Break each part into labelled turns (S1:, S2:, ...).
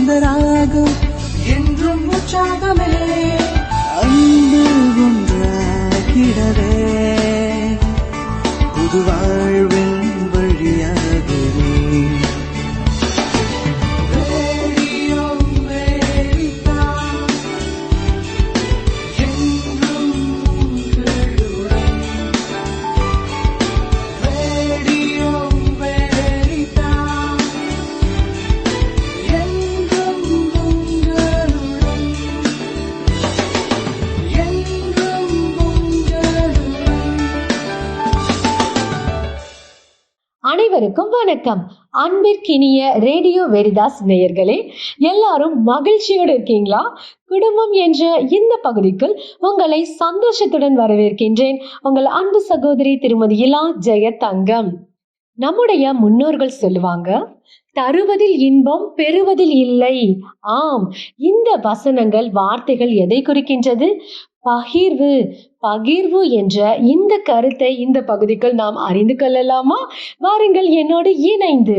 S1: सुंदरा வணக்கம். அன்பிற்கினிய radio Veritas நேயர்களே எல்லாரும் மகிழ்ச்சியோடு இருக்கீங்களா? குடும்பம் என்ற இந்த பகுதிக்குள் உங்களை சந்தோஷத்துடன் வரவேற்கின்றேன். உங்கள் அன்பு சகோதரி திருமதி இலா ஜெயதங்கம். நம்முடைய முன்னோர்கள் சொல்லுவாங்க தருவதில் இன்பம் பெறுவதில் இல்லை. ஆம் இந்த வசனங்கள் வார்த்தைகள் எதை குறிக்கின்றது? பகிர்வு. பகிர்வு என்ற இந்த கருத்தை இந்த பகுதிக்குள் நாம் அறிந்து கொள்ளலாமா? வாருங்கள் என்னோடு இணைந்து.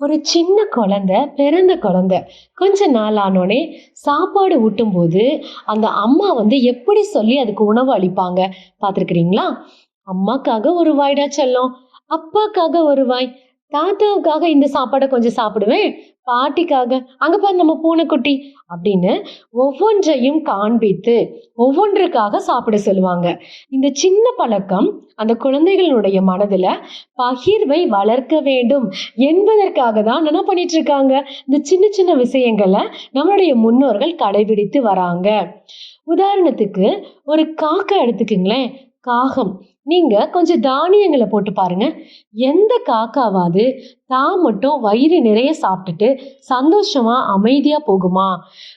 S1: ஒரு சின்ன குழந்தை பிறந்த குழந்தை கொஞ்ச நாள் ஆனோடனே சாப்பாடு ஊட்டும் போது அந்த அம்மா வந்து எப்படி சொல்லி அதுக்கு உணவு அளிப்பாங்க பார்த்துருக்கிறீங்களா? அம்மாக்காக ஒரு வாய்டா செல்லம் அப்பாக்காக ஒரு வாய் தாத்தாவுக்காக இந்த சாப்பாடை கொஞ்சம் சாப்பிடுவேன் பாட்டிக்காக அங்க பாரு நம்ம பூனைக்குட்டி அப்படின்னு ஒவ்வொன்றையும் காண்பித்து ஒவ்வொன்றுக்காக சாப்பிட சொல்லுவாங்க. இந்த சின்ன பழக்கம் அந்த குழந்தைகளுடைய மனதுல பகிர்வை வளர்க்க வேண்டும் என்பதற்காக தான் என்ன பண்ணிட்டு இருக்காங்க இந்த சின்ன சின்ன விஷயங்களை நம்மளுடைய முன்னோர்கள் கடைபிடித்து வராங்க. உதாரணத்துக்கு ஒரு காக்கா எடுத்துக்குங்களேன். காகம். நீங்க கொஞ்சம் தானியங்களை போட்டு பாருங்க. எந்த காக்காவாது தான் மட்டும் வயிறு நிறைய சாப்பிட்டுட்டு சந்தோஷமா அமைதியா போகுமா?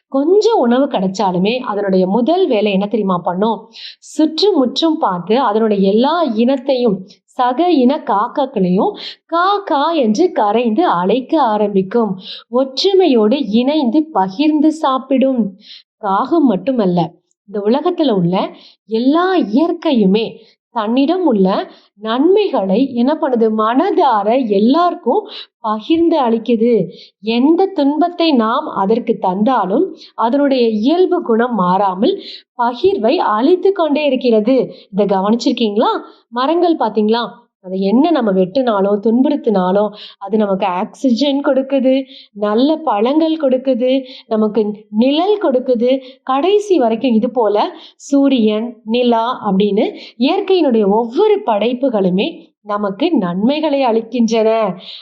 S1: கொஞ்சம் உணவு கிடைச்சாலுமே அதனுடைய முதல் வேலை என்ன தெரியுமா பண்ணும்? சுற்றுமுற்றும் பார்த்து அதனுடைய எல்லா இனத்தையும் சக இன காக்காக்களையும் காக்கா என்று கரைந்து அழைக்க ஆரம்பிக்கும். ஒற்றுமையோடு இணைந்து பகிர்ந்து சாப்பிடும். காகம் மட்டுமல்ல இந்த உலகத்துல உள்ள எல்லா இயற்கையுமே தன்னிடம் உள்ள நன்மைகளை என்ன பண்ணுது? மனதார எல்லாருக்கும் பகிர்ந்து அளிக்குது. எந்த துன்பத்தை நாம் அதற்கு தந்தாலும் அதனுடைய இயல்பு குணம் மாறாமல் பகிர்வை அழித்து கொண்டே இருக்கிறது. இதை கவனிச்சிருக்கீங்களா? மரங்கள் பாத்தீங்களா அதை என்ன நம்ம வெட்டினாலும் துன்புறுத்தினாலும் அது நமக்கு ஆக்சிஜன் கொடுக்குது நல்ல பழங்கள் கொடுக்குது நமக்கு நிழல் கொடுக்குது. கடைசி வரைக்கும் இது போல சூரியன் நிலா அப்படின்னு இயற்கையினுடைய ஒவ்வொரு படைப்புகளுமே நமக்கு நன்மைகளை அளிக்கின்றன.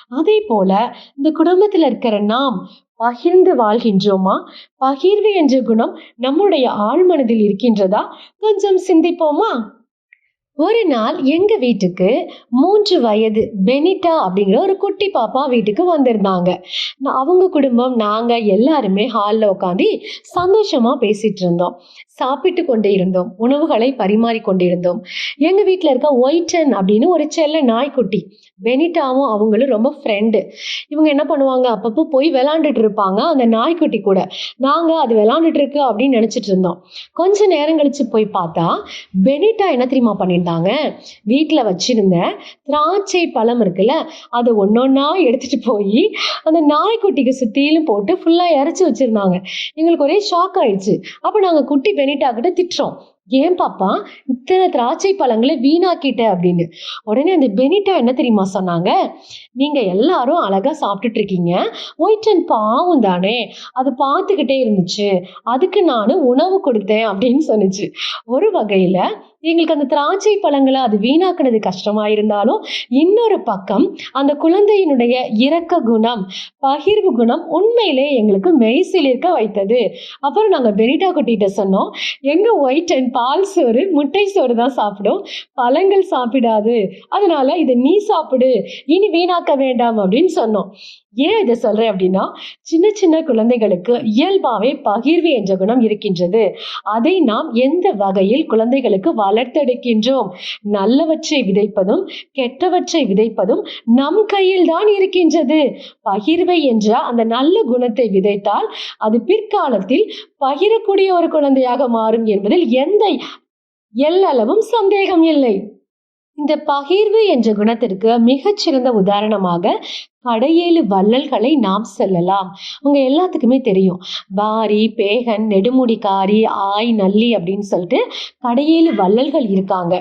S1: அதே போல இந்த குடும்பத்தில் இருக்கிற நாம் பகிர்ந்து வாழ்கின்றோமா? பகிர்வு என்ற குணம் நம்முடைய ஆழ்மனதில் இருக்கின்றதா? கொஞ்சம் சிந்திப்போமா? ஒரு நாள் எங்க வீட்டுக்கு மூன்று வயது பெனிட்டா அப்படிங்கிற ஒரு குட்டி பாப்பா வீட்டுக்கு வந்திருந்தாங்க. அவங்க குடும்பம் நாங்க எல்லாருமே ஹாலில் உட்காந்து சந்தோஷமா பேசிட்டு இருந்தோம். சாப்பிட்டு கொண்டே இருந்தோம். உணவுகளை பரிமாறி கொண்டிருந்தோம் எங்க வீட்டில் இருக்க ஒயிட்டன் அப்படின்னு ஒரு செல்ல நாய்க்குட்டி பெனிட்டாவும் அவங்களும் ரொம்ப ஃப்ரெண்டு இவங்க என்ன பண்ணுவாங்க அப்பப்போ போய் விளாண்டுட்டு இருப்பாங்க அந்த நாய்க்குட்டி கூட. நாங்க அது விளாண்டுட்டு இருக்கு அப்படின்னு நினைச்சிட்டு இருந்தோம். கொஞ்ச நேரம் கழிச்சு போய் பார்த்தா பெனிட்டா என்ன தெரியுமா வந்தாங்க வீட்டில் வச்சிருந்த திராட்சை பழம் இருக்குல்ல அதை ஒன்றொன்னா எடுத்துட்டு போய் அந்த நாய்க்குட்டிக்கு சுற்றிலும் போட்டு ஃபுல்லாக இறச்சி வச்சிருந்தாங்க. எங்களுக்கு ஒரே ஷாக் ஆயிடுச்சு. அப்போ நாங்கள் குட்டி பெனிட்டாக்கிட்ட திட்டுறோம். ஏன் பாப்பா இத்தனை திராட்சை பழங்களை வீணாக்கிட்ட? அப்படின்னு. உடனே அந்த பெனிட்டா என்ன தெரியுமா சொன்னாங்க? நீங்க எல்லாரும் அழகா சாப்பிட்டுட்டு இருக்கீங்க. ஒயிட்டன் பாவம் தானே. அது பார்த்துக்கிட்டே இருந்துச்சு. அதுக்கு நான் உணவு கொடுத்தேன். அப்படின்னு சொன்னிச்சு. ஒரு வகையில எங்களுக்கு அந்த திராட்சை பழங்களை அது வீணாக்குனது கஷ்டமா இருந்தாலும் இன்னொரு பக்கம் அந்த குழந்தையினுடைய இரக்க குணம் பகிர்வு குணம் உண்மையிலே எங்களுக்கு மெய்சிலிருக்க வைத்தது. அப்புறம் நாங்கள் பெனிட்டா குட்டிகிட்ட சொன்னோம் எங்க ஒயிட் அண்ட் பால் சோறு முட்டை சோறு தான் சாப்பிடும். பழங்கள் சாப்பிடாது. அதனால இதை நீ சாப்பிடு. இனி வீணாக்க வேண்டாம் அப்படின்னு சொன்னோம். ஏன் இதை சொல்றேன் அப்படின்னா சின்ன சின்ன குழந்தைகளுக்கு இயல்பாவே பகிர்வு என்ற குணம் இருக்கின்றது. அதை நாம் எந்த வகையில் குழந்தைகளுக்கு வளர்த்தெடுக்கின்றோம். நல்லவற்றை விதைப்பதும் கெட்டவற்றை விதைப்பதும் நம் கையில் தான் இருக்கின்றது. பகிர்வை என்ற அந்த நல்ல குணத்தை விதைத்தால் அது பிற்காலத்தில் பகிரக்கூடிய ஒரு குழந்தையாக மாறும் என்பதில் எந்த எல்லளவும் சந்தேகம் இல்லை. இந்த பகிர்வு என்ற குணத்திற்கு மிகச்சிறந்த உதாரணமாக கடையேழு வள்ளல்களை நாம் சொல்லலாம். உங்க எல்லாத்துக்குமே தெரியும். பாரி பேகன் நெடுமுடிக்காரி ஆய் நல்லி அப்படின்னு சொல்லிட்டு கடையேழு வள்ளல்கள் இருக்காங்க.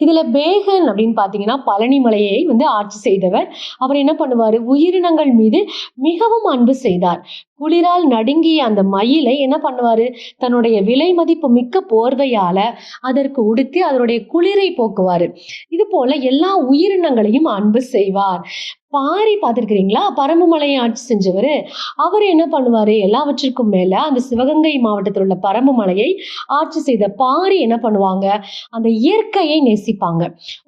S1: இதுல பேகன் அப்படின்னு பார்த்தீங்கன்னா பழனிமலையை வந்து ஆட்சி செய்தவர். அவர் என்ன பண்ணுவார்? உயிரினங்கள் மீது மிகவும் அன்பு செய்தார். குளிரால் நடுங்கிய அந்த மயிலை என்ன பண்ணுவார்? தன்னுடைய விலை மதிப்பு மிக்க போர்வையால் அதற்கு உடுத்தி அதனுடைய குளிரை போக்குவார். இது போல எல்லா உயிரினங்களையும் அன்பு செய்வார். பாரி பார்த்துருக்கிறீங்களா? பரம்புமலையை ஆட்சி செஞ்சவர். அவர் என்ன பண்ணுவார்? எல்லாவற்றிற்கும் மேலே அந்த சிவகங்கை மாவட்டத்தில் உள்ள பரம்புமலையை ஆட்சி செய்த பாரி என்ன பண்ணுவாங்க? அந்த இயற்கையை நேசிப்பாங்க.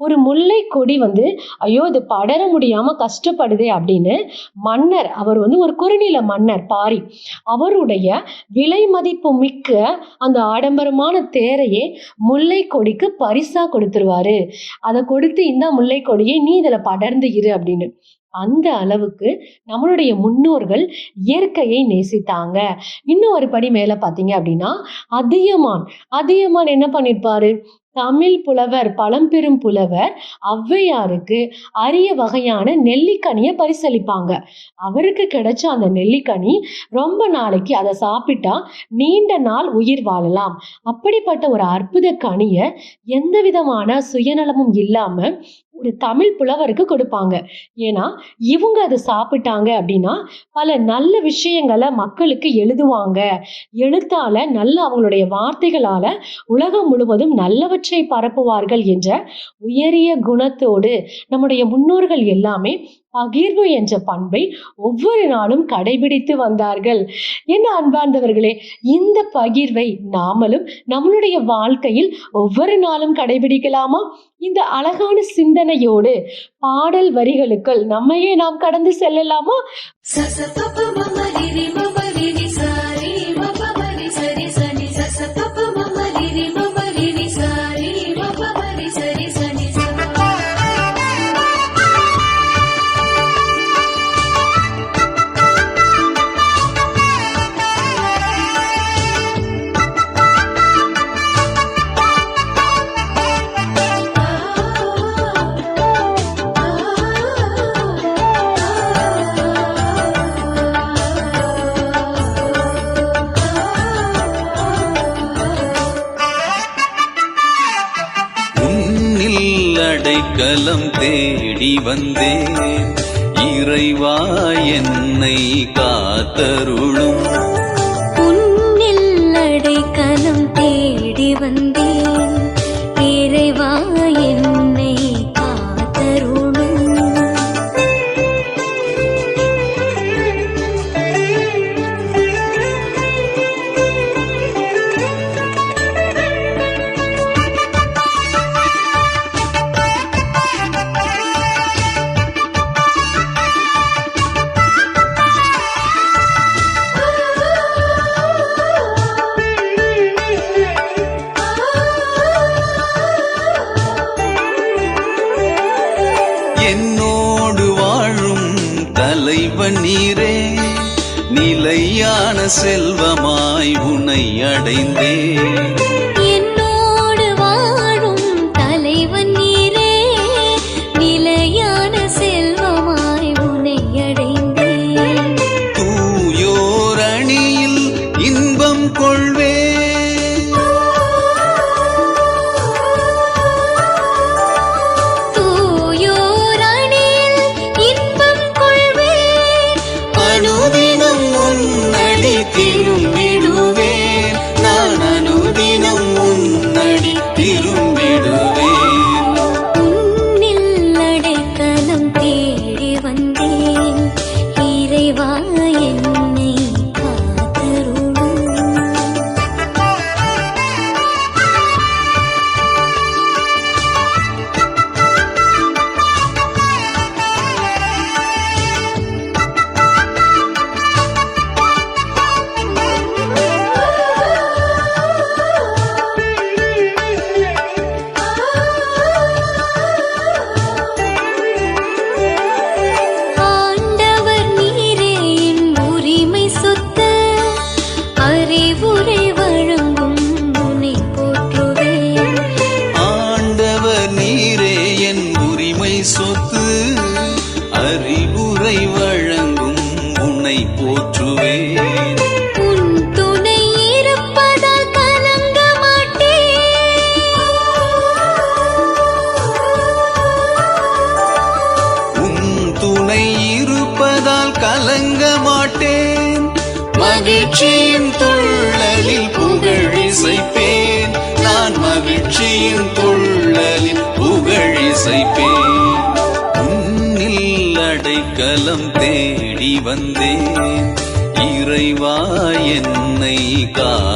S1: ஒரு முல்லை கொடி வந்து ஐயோ இது படர முடியாமல் கஷ்டப்படுதே அப்படின்னு மன்னர் அவர் வந்து ஒரு குறுநில மன்னர் பாரி. அவருடைய விலை மதிப்பு மிக்க அந்த ஆடம்பரமான தேரையே முல்லை கொடிக்கு பரிசா கொடுத்துருவாரு. அதை கொடுத்து இந்த முல்லை கொடியை நீ இதில் படர்ந்து இரு அப்படின்னு. அந்த அளவுக்கு நம்மளுடைய முன்னோர்கள் இயற்கையை நேசித்தாங்க. இன்னும் ஒரு படி மேலே பார்த்தீங்க அப்படின்னா அதியமான். அதியமான் என்ன பண்ணியிருப்பாரு தமிழ் புலவர் பழம்பெரும் புலவர் ஔவையாருக்கு அரிய வகையான நெல்லிக்கனியை பரிசளிப்பாங்க. அவருக்கு கிடைச்ச அந்த நெல்லிக்கனி ரொம்ப நாளைக்கு அதை சாப்பிட்டா நீண்ட நாள் உயிர் வாழலாம். அப்படிப்பட்ட ஒரு அற்புத கனியை எந்த விதமான சுயநலமும் இல்லாமல் ஒரு தமிழ் புலவருக்கு கொடுப்பாங்க. ஏன்னா இவங்க அதை சாப்பிட்டாங்க அப்படின்னா பல நல்ல விஷயங்களை மக்களுக்கு எழுதுவாங்க. எழுத்தால நல்ல அவங்களுடைய வார்த்தைகளால உலகம் முழுவதும் நல்லவற்றை பரப்புவார்கள் என்ற உயரிய குணத்தோடு நம்முடைய முன்னோர்கள் எல்லாமே பகிர்வு என்ற பண்பை ஒவ்வொரு நாளும் கடைபிடித்து வந்தார்கள். என்ன அன்பார்ந்தவர்களே இந்த பகிர்வை நாமளும் நம்மளுடைய வாழ்க்கையில் ஒவ்வொரு நாளும் கடைபிடிக்கலாமா? இந்த அழகான சிந்தனையோடு பாடல் வரிகளுக்குள் நம்மையே நாம் கடந்து செல்லலாமா?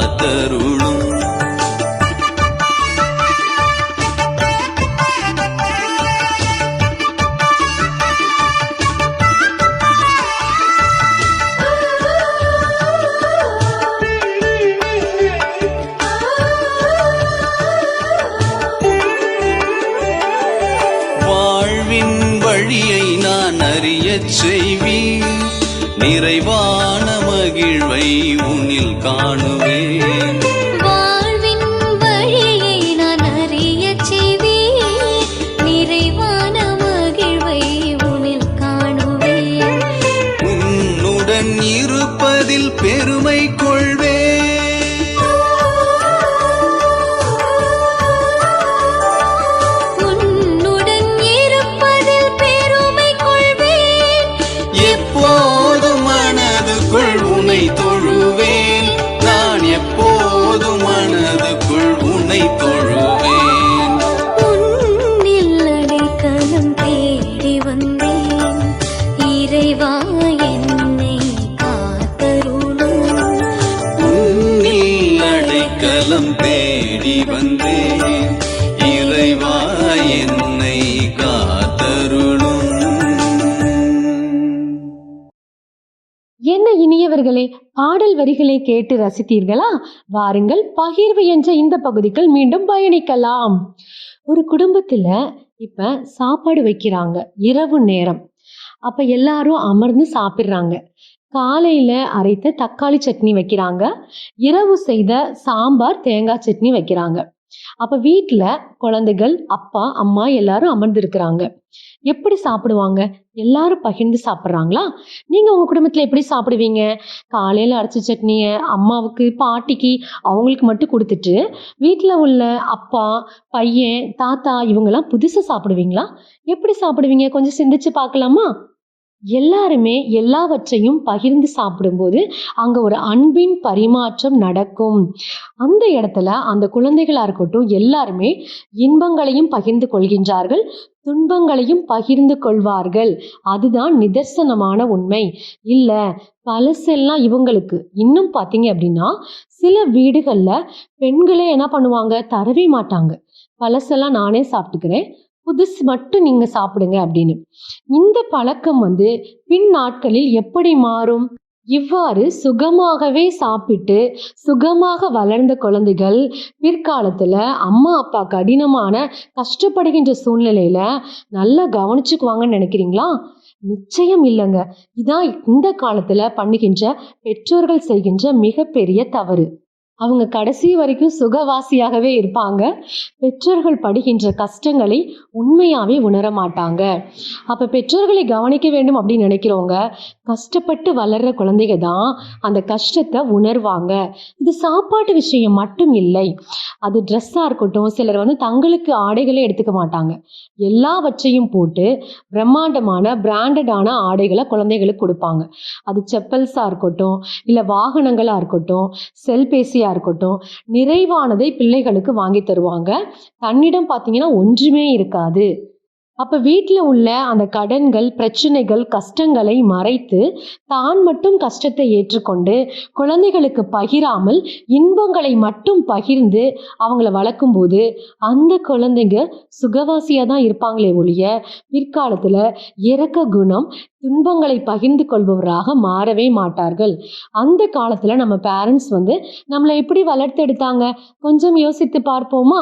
S2: காத்தருளும். வாழ்வின் வழியை நான் அறியச் செய்வீர். நிறைவான மகிழ்வை
S3: நலம் தேடி வந்தேன். இறைவா என்னை காத்தருளும்.
S2: என்ன
S1: இனியவர்களே பாடல் வரிகளை கேட்டு ரசித்தீர்களா? வாருங்கள் பகிர்வு என்ற இந்த பகுதிக்குள் மீண்டும் பயணிக்கலாம். ஒரு குடும்பத்துல இப்ப சாப்பாடு வைக்கிறாங்க இரவு நேரம். அப்ப எல்லாரும் அமர்ந்து சாப்பிடுறாங்க. காலையில அரைத்த தக்காளி சட்னி வைக்கிறாங்க. இரவு செய்த சாம்பார் தேங்காய் சட்னி வைக்கிறாங்க. அப்ப வீட்டில் குழந்தைகள் அப்பா அம்மா எல்லாரும் அமர்ந்திருக்கிறாங்க. எப்படி சாப்பிடுவாங்க? எல்லாரும் பகிர்ந்து சாப்பிட்றாங்களா? நீங்க உங்க குடும்பத்துல எப்படி சாப்பிடுவீங்க? காலையில அரைச்ச சட்னியை அம்மாவுக்கு பாட்டிக்கு அவங்களுக்கு மட்டும் கொடுத்துட்டு வீட்டில் உள்ள அப்பா பையன் தாத்தா இவங்கெல்லாம் புதுசா சாப்பிடுவீங்களா? எப்படி சாப்பிடுவீங்க? கொஞ்சம் சிந்திச்சு பார்க்கலாமா? எல்லாருமே எல்லாவற்றையும் பகிர்ந்து சாப்பிடும்போது அங்கே ஒரு அன்பின் பரிமாற்றம் நடக்கும். அந்த இடத்துல அந்த குழந்தைகளாக இருக்கட்டும் எல்லாருமே இன்பங்களையும் பகிர்ந்து கொள்கின்றார்கள் துன்பங்களையும் பகிர்ந்து கொள்வார்கள். அதுதான் நிதர்சனமான உண்மை. இல்லை பழசெல்லாம் இவங்களுக்கு. இன்னும் பார்த்தீங்க அப்படின்னா சில வீடுகளில் பெண்களே என்ன பண்ணுவாங்க? தரவே மாட்டாங்க. பழசெல்லாம் நானே சாப்பிட்டுக்கிறேன் புதுசு மட்டும் நீங்கள் சாப்பிடுங்க அப்படின்னு. இந்த பழக்கம் வந்து பின் நாட்களில் எப்படி மாறும்? இவ்வாறு சுகமாகவே சாப்பிட்டு சுகமாக வளர்ந்த குழந்தைகள் பிற்காலத்தில் அம்மா அப்பா கடினமான கஷ்டப்படுகின்ற சூழ்நிலையில் நல்லா கவனிச்சுக்குவாங்கன்னு நினைக்கிறீங்களா? நிச்சயம் இல்லைங்க. இதான் இந்த காலத்தில் பண்ணுகின்ற பெற்றோர்கள் செய்கின்ற மிகப்பெரிய தவறு. அவங்க கடைசி வரைக்கும் சுகவாசியாகவே இருப்பாங்க. பெற்றோர்கள் படுகின்ற கஷ்டங்களை உண்மையாகவே உணர மாட்டாங்க. அப்போ பெற்றோர்களை கவனிக்க வேண்டும் அப்படின்னு நினைக்கிறவங்க கஷ்டப்பட்டு வளர்ற குழந்தைங்க தான் அந்த கஷ்டத்தை உணர்வாங்க. இது சாப்பாட்டு விஷயம் மட்டும் இல்லை. அது ட்ரெஸ்ஸாக இருக்கட்டும் சிலர் வந்து தங்களுக்கு ஆடைகளே எடுத்துக்க மாட்டாங்க. எல்லாவற்றையும் போட்டு பிரம்மாண்டமான பிராண்டடான ஆடைகளை குழந்தைகளுக்கு கொடுப்பாங்க. அது செப்பல்ஸாக இருக்கட்டும் இல்லை வாகனங்களாக இருக்கட்டும் செல்பேசியாக இருக்கட்டும் நிறைவானதை பிள்ளைகளுக்கு வாங்கி தருவாங்க. தன்னிடம் பார்த்தீங்கன்னா ஒன்றுமே இருக்காது. அப்ப வீட்டில் உள்ள அந்த கடன்கள் பிரச்சனைகள் கஷ்டங்களை மறைத்து தான் மட்டும் கஷ்டத்தை ஏற்றுக்கொண்டு குழந்தைகளுக்கு பகிராமல் இன்பங்களை மட்டும் பகிர்ந்து அவங்கள வளர்க்கும்போது அந்த குழந்தைங்க சுகவாசியாக தான் இருப்பாங்களே ஒழிய பிற்காலத்தில் இறக்க குணம் துன்பங்களை பகிர்ந்து கொள்பவராக மாறவே மாட்டார்கள். அந்த காலத்துல நம்ம பேரண்ட்ஸ் வந்து நம்மளை எப்படி வளர்த்து எடுத்தாங்க? கொஞ்சம் யோசித்து பார்ப்போமா?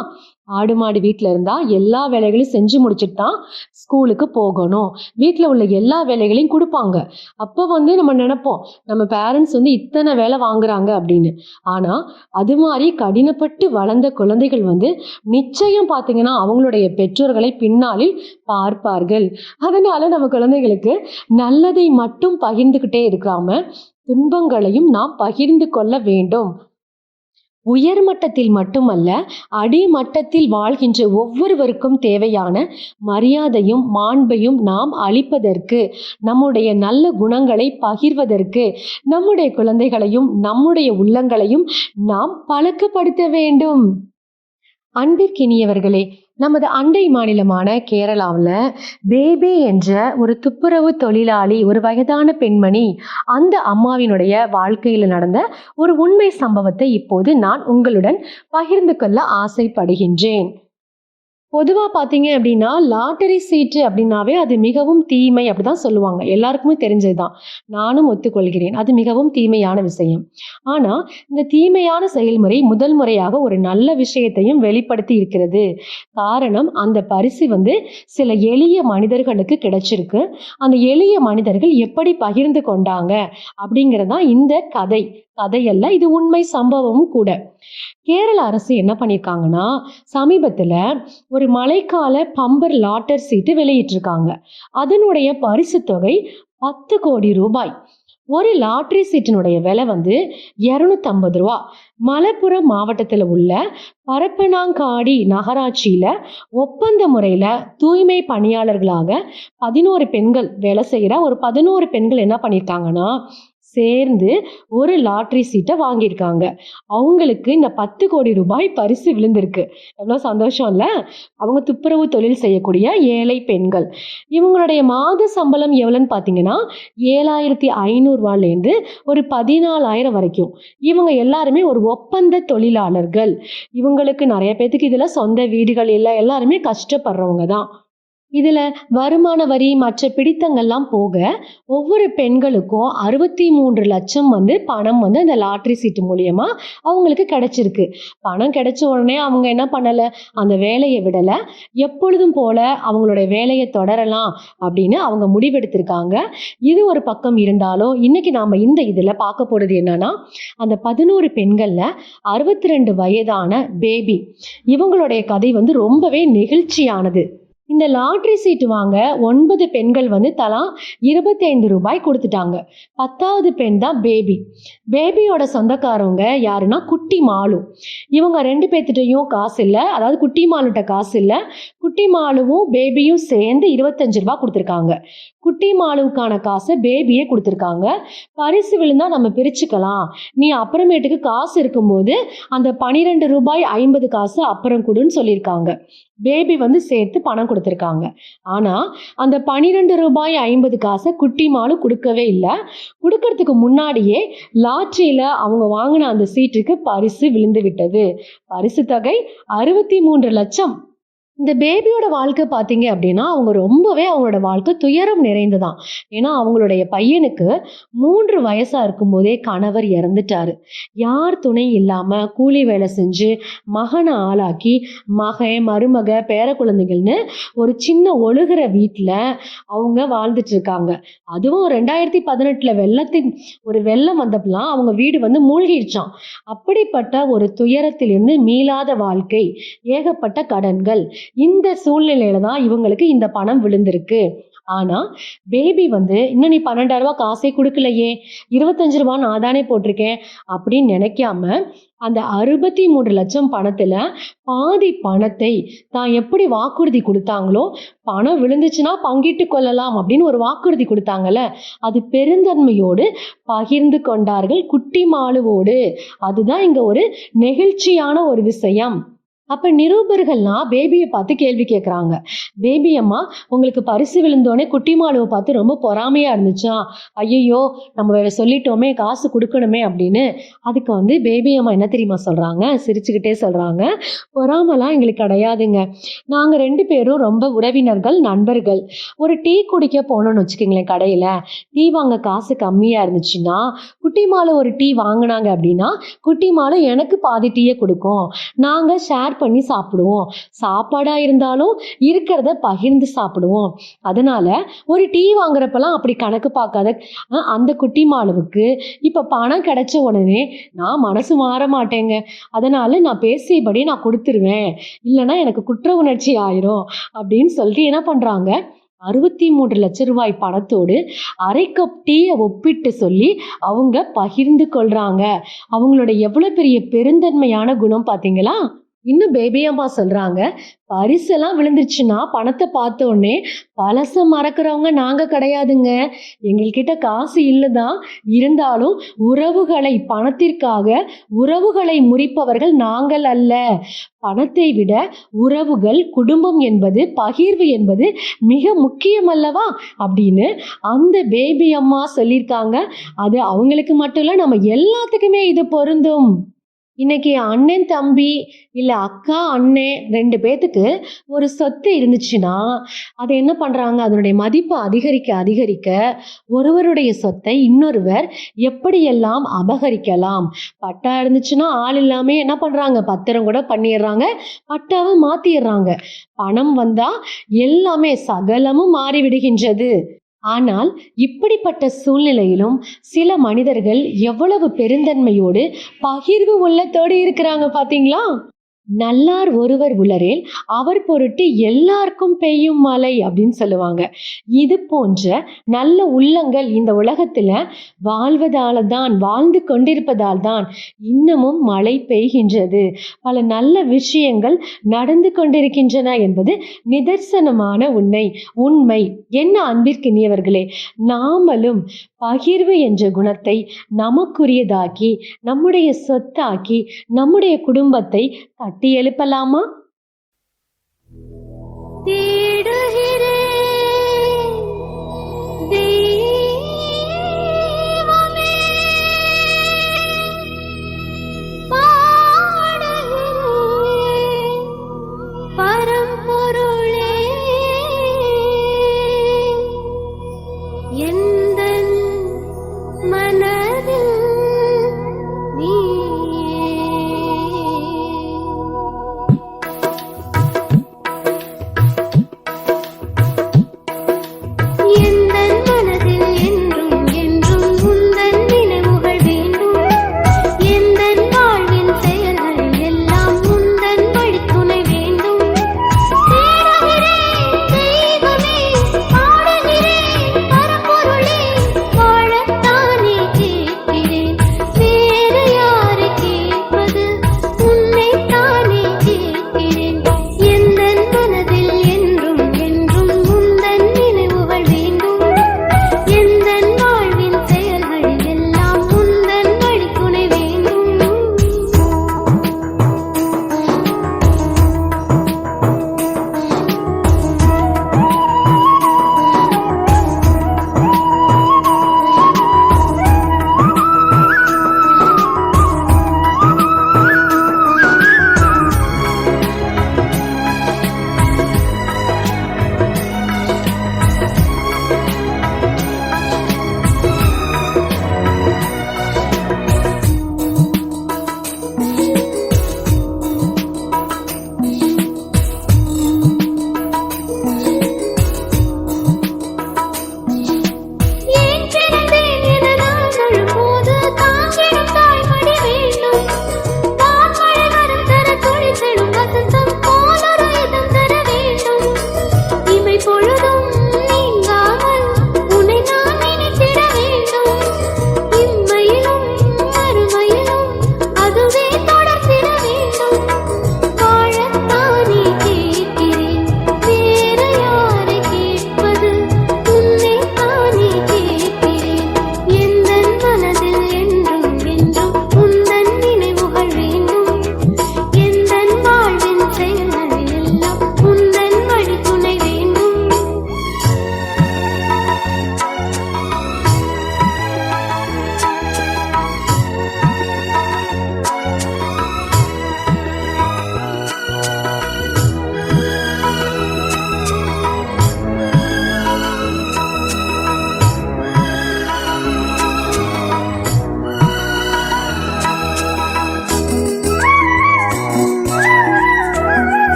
S1: ஆடு மாடு வீட்டில் இருந்தால் எல்லா வேலைகளையும் செஞ்சு முடிச்சுட்டு தான் ஸ்கூலுக்கு போகணும். வீட்டில் உள்ள எல்லா வேலைகளையும் கொடுப்பாங்க. அப்போ வந்து நம்ம நினைப்போம் நம்ம பேரண்ட்ஸ் வந்து இத்தனை வேலை வாங்குறாங்க அப்படின்னு. ஆனால் அது மாதிரி கடினப்பட்டு வளர்ந்த குழந்தைகள் வந்து நிச்சயம் பார்த்தீங்கன்னா அவங்களுடைய பெற்றோர்களை பின்னாளில் பார்ப்பார்கள். அதனால நம்ம குழந்தைகளுக்கு நல்லதை மட்டும் பகிர்ந்துக்கிட்டே இருக்காம துன்பங்களையும் நாம் பகிர்ந்து கொள்ள வேண்டும். உயர் மட்டத்தில் மட்டுமல்ல அடிமட்டத்தில் வாழ்கின்ற ஒவ்வொருவருக்கும் தேவையான மரியாதையும் மாண்பையும் நாம் அளிப்பதற்கு நம்முடைய நல்ல குணங்களை பகிர்வதற்கு நம்முடைய குழந்தைகளையும் நம்முடைய உள்ளங்களையும் நாம் பழக்கப்படுத்த வேண்டும். அன்பிற்கினியவர்களே நமது அண்டை மாநிலமான கேரளாவில் பேபி என்ற ஒரு துப்புரவு தொழிலாளி ஒரு வயதான பெண்மணி அந்த அம்மாவினுடைய வாழ்க்கையில் நடந்த ஒரு உண்மை சம்பவத்தை இப்போது நான் உங்களுடன் பகிர்ந்து கொள்ள ஆசைப்படுகின்றேன். பொதுவாக பார்த்தீங்க அப்படின்னா லாட்டரி சீட்டு அப்படின்னாவே அது மிகவும் தீமை அப்படிதான் சொல்லுவாங்க. எல்லாருக்குமே தெரிஞ்சது தான் நானும் ஒத்துக்கொள்கிறேன். அது மிகவும் தீமையான விஷயம். ஆனால் இந்த தீமையான செயல்முறை முதல் முறையாக ஒரு நல்ல விஷயத்தையும் வெளிப்படுத்தி இருக்கிறது. காரணம் அந்த பரிசு வந்து சில எளிய மனிதர்களுக்கு கிடைச்சிருக்கு. அந்த எளிய மனிதர்கள் எப்படி பகிர்ந்து கொண்டாங்க அப்படிங்கிறதான் இந்த கதை. கதையல்ல இது உண்மை சம்பவமும் கூட. கேரள அரசு என்ன பண்ணியிருக்காங்கன்னா சமீபத்தில் ஒரு மழைக்கால பம்பர் லாட்டர் சீட்டு வெளியிட்டிருக்காங்க. அதனுடைய பரிசு தொகை பத்து கோடி ரூபாய். ஒரு லாட்டரி சீட்டினுடைய விலை வந்து இரநூத்தம்பது ரூபா. மலப்புரம் மாவட்டத்தில் உள்ள பரப்பனாங்காடி நகராட்சியில் ஒப்பந்த முறையில் தூய்மை பணியாளர்களாக பதினோரு பெண்கள் வேலை செய்கிற ஒரு பதினோரு பெண்கள் என்ன பண்ணியிருக்காங்கன்னா சேர்ந்து ஒரு லாட்ரி சீட்டை வாங்கியிருக்காங்க. அவங்களுக்கு இந்த பத்து கோடி ரூபாய் பரிசு விழுந்திருக்கு. எவ்வளோ சந்தோஷம் இல்லை? அவங்க துப்புரவு தொழில் செய்யக்கூடிய ஏழை பெண்கள். இவங்களுடைய மாத சம்பளம் எவ்வளோன்னு பார்த்தீங்கன்னா ஏழாயிரத்தி ஐநூறுரூவாலேருந்து ஒரு பதினாலாயிரம் வரைக்கும். இவங்க எல்லாருமே ஒரு ஒப்பந்த தொழிலாளர்கள். இவங்களுக்கு நிறைய பேத்துக்கு இதில் சொந்த வீடுகள் இல்லை. எல்லாருமே கஷ்டப்படுறவங்க தான். இதில் வருமான வரி மற்ற பிடித்தங்கள்லாம் போக ஒவ்வொரு பெண்களுக்கும் அறுபத்தி மூன்று லட்சம் வந்து பணம் வந்து அந்த லாட்ரி சீட்டு மூலியமா அவங்களுக்கு கிடைச்சிருக்கு. பணம் கிடைச்ச உடனே அவங்க என்ன பண்ணலை? அந்த வேலையை விடலை. எப்பொழுதும் போல அவங்களுடைய வேலையை தொடரலாம் அப்படின்னு அவங்க முடிவெடுத்திருக்காங்க. இது ஒரு பக்கம் இருந்தாலும் இன்னைக்கு நாம் இந்த இதில் பார்க்க போகிறது என்னன்னா அந்த பதினோரு பெண்களில் அறுபத்தி ரெண்டு வயதான பேபி இவங்களுடைய கதை வந்து ரொம்பவே நெகிழ்ச்சியானது. இந்த லாட்ரி சீட்டு வாங்க ஒன்பது பெண்கள் வந்து தலா இருபத்தைந்து ரூபாய் கொடுத்துட்டாங்க. பத்தாவது பெண் தான் பேபி. பேபியோட சொந்தக்காரவங்க யாருன்னா குட்டி மாலு. இவங்க ரெண்டு பேர்த்திட்டையும் காசு இல்லை. அதாவது குட்டி மாலுட்ட காசு இல்லை. குட்டி மாலுவும் பேபியும் சேர்ந்து இருபத்தஞ்சு ரூபா கொடுத்துருக்காங்க. குட்டி மாலுவுக்கான காசை பேபியே கொடுத்துருக்காங்க. பரிசு விழுந்தா நம்ம பிரிச்சுக்கலாம். நீ அப்புறமேட்டுக்கு காசு இருக்கும்போது அந்த பனிரெண்டு ரூபாய் ஐம்பது காசு அப்புறம் கொடுன்னு சொல்லியிருக்காங்க. பேபி வந்து சேர்த்து பணம் கொடுத்துருக்காங்க. ஆனால் அந்த பனிரெண்டு ரூபாய் ஐம்பது காசை குட்டி மாலு கொடுக்கவே இல்லை. கொடுக்கறதுக்கு முன்னாடியே லாட்ரியில் அவங்க வாங்கின அந்த சீட்டுக்கு பரிசு விழுந்து விட்டது பரிசு தொகை அறுபத்தி மூன்று லட்சம். இந்த பேபியோட வாழ்க்கை பார்த்தீங்க அப்படின்னா அவங்க ரொம்பவே அவங்களோட வாழ்க்கை துயரம் நிறைந்ததான் ஏன்னா அவங்களுடைய பையனுக்கு மூன்று வயசா இருக்கும்போதே கணவர் இறந்துட்டாரு. யார் துணை இல்லாம கூலி வேலை செஞ்சு மகனை ஆளாக்கி மகன் மருமக பேர குழந்தைகள்னு ஒரு சின்ன ஒழுகிற வீட்டில் அவங்க வாழ்ந்துட்டு இருக்காங்க. அதுவும் ரெண்டாயிரத்தி பதினெட்டில் வெள்ளத்தின் ஒரு வெள்ளம் வந்தப்பெல்லாம் அவங்க வீடு வந்து மூழ்கிடுச்சான் அப்படிப்பட்ட ஒரு துயரத்திலிருந்து மீளாத வாழ்க்கை ஏகப்பட்ட கடன்கள் இந்த சூழ்நிலையில தான் இவங்களுக்கு இந்த பணம் விழுந்திருக்கு. ஆனா பேபி வந்து இன்னும் நீ பன்னெண்டாயிரம் ரூபாய் காசே கொடுக்கலையே. இருபத்தஞ்சு ரூபா நான் தானே போட்டிருக்கேன். அப்படின்னு நினைக்காம அந்த அறுபத்தி மூன்று லட்சம் பணத்துல பாதி பணத்தை தான் எப்படி வாக்குறுதி கொடுத்தாங்களோ பணம் விழுந்துச்சுன்னா பங்கிட்டு கொள்ளலாம் அப்படின்னு ஒரு வாக்குறுதி கொடுத்தாங்கல்ல அது பெருந்தன்மையோடு பகிர்ந்து கொண்டார்கள் குட்டி மாலுவோடு அதுதான் இங்க ஒரு நெகிழ்ச்சியான ஒரு விஷயம். அப்ப நிரூபர்கள்லாம் பேபியை பார்த்து கேள்வி கேட்குறாங்க பேபி அம்மா உங்களுக்கு பரிசு விழுந்தோடனே குட்டி மாலுவை பார்த்து ரொம்ப பொறாமையா இருந்துச்சா? ஐயோ நம்ம வேற சொல்லிட்டோமே காசு கொடுக்கணுமே அப்படின்னு. அதுக்கு வந்து பேபி அம்மா என்ன தெரியுமா சொல்றாங்க? சிரிச்சுக்கிட்டே சொல்றாங்க. பொறாமலாம் எங்களுக்கு கிடையாதுங்க. நாங்க ரெண்டு பேரும் ரொம்ப உறவினர்கள் நண்பர்கள். ஒரு டீ குடிக்க போனோம்னு வச்சுக்கோங்களேன் கடையில. டீ வாங்க காசு கம்மியா இருந்துச்சுன்னா குட்டி மாலு ஒரு டீ வாங்கினாங்க அப்படின்னா குட்டி மாலை எனக்கு பாதி டீயை கொடுக்கும். நாங்க ஷேர் பண்ணி சாப்பிடுவோம். சாப்பாடாக இருந்தாலும் இருக்கிறத பகிர்ந்து சாப்பிடுவோம். அதனால ஒரு டீ வாங்குறப்பெல்லாம் அப்படி கணக்கு பார்க்காத அந்த குட்டி மாளவுக்கு இப்போ பணம் கிடைச்ச உடனே நான் மனசு மாற மாட்டேங்க. அதனால நான் பேசியபடி நான் கொடுத்துருவேன். இல்லைன்னா எனக்கு குற்ற உணர்ச்சி ஆயிரும் அப்படின்னு சொல்லிட்டு என்ன பண்ணுறாங்க அறுபத்தி மூன்று லட்ச ரூபாய் பணத்தோடு அரை கப் டீயை ஒப்பிட்டு சொல்லி அவங்க பகிர்ந்து கொள்றாங்க. அவங்களோட எவ்வளோ பெரிய பெருந்தன்மையான குணம் பார்த்தீங்களா? இன்னும் பேபி அம்மா சொல்றாங்க பரிசெல்லாம் விழுந்துருச்சுன்னா பணத்தை பார்த்த உடனே மறக்கிறவங்க நாங்க கிடையாதுங்க. எங்கள்கிட்ட காசு இல்லைதான் இருந்தாலும் உறவுகளை பணத்திற்காக உறவுகளை முறிப்பவர்கள் நாங்கள் அல்ல. பணத்தை விட உறவுகள் குடும்பம் என்பது பகிர்வு என்பது மிக முக்கியம் அல்லவா? அப்படின்னு அந்த பேபி அம்மா சொல்லியிருக்காங்க. அது அவங்களுக்கு மட்டும் இல்லை நம்ம எல்லாத்துக்குமே இது பொருந்தும். இன்னைக்கு அண்ணன் தம்பி இல்லை அக்கா அண்ணன் ரெண்டு பேத்துக்கு ஒரு சொத்து இருந்துச்சுன்னா அதை என்ன பண்ணுறாங்க அதனுடைய மதிப்பு அதிகரிக்க அதிகரிக்க ஒருவருடைய சொத்தை இன்னொருவர் எப்படியெல்லாம் அபகரிக்கலாம்? பட்டா இருந்துச்சுன்னா ஆள் இல்லாமல் என்ன பண்ணுறாங்க பத்திரம் கூட பண்ணிடுறாங்க பட்டாவை மாற்றிடுறாங்க பணம் வந்தால் எல்லாமே சகலமும் மாறிவிடுகின்றது. ஆனால் இப்படிப்பட்ட சூழ்நிலையிலும் சில மனிதர்கள் எவ்வளவு பெருந்தன்மையோடு பகிர்வு உள்ளத்தோடு இருக்கிறாங்க பாத்தீங்களா? நல்லார் ஒருவர் உளரேல் அவர் பொருட்டு எல்லாருக்கும் பெய்யும் மழை அப்படின்னு சொல்லுவாங்க. இது போன்ற நல்ல உள்ளங்கள் இந்த உலகத்துல வாழ்வதால தான் வாழ்ந்து கொண்டிருப்பதால் தான் இன்னமும் மழை பெய்கின்றது. பல நல்ல விஷயங்கள் நடந்து கொண்டிருக்கின்றன என்பது நிதர்சனமான உண்மை உண்மை. என்ன அன்பிற்கினியவர்களே நாமளும் பகிர்வு என்ற குணத்தை நமக்குரியதாக்கி நம்முடைய சொத்தாக்கி நம்முடைய குடும்பத்தை கட்டி எழுப்பலாமா?
S3: தீ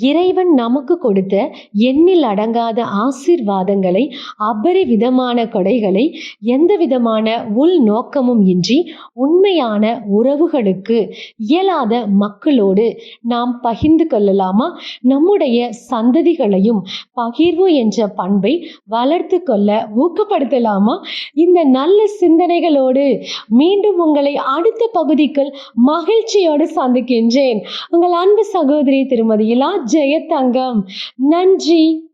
S1: இறைவன் நமக்கு கொடுத்த எண்ணில் அடங்காத ஆசீர்வாதங்களை அபரிவிதமான கொடைகளை எந்த விதமான உள் நோக்கமும் இன்றி உண்மையான உறவுகளுக்கு இயலாத மக்களோடு நாம் பகிர்ந்து கொள்ளலாமா? நம்முடைய சந்ததிகளையும் பகிர்வு என்ற பண்பை வளர்த்து கொள்ள ஊக்கப்படுத்தலாமா? இந்த நல்ல சிந்தனைகளோடு மீண்டும் உங்களை அடுத்த பகுதிக்குள் மகிழ்ச்சியோடு சந்திக்கின்றேன். உங்கள் அன்பு சகோதரி திருமதி இலா ஜெயத்தங்கம் நன்றி.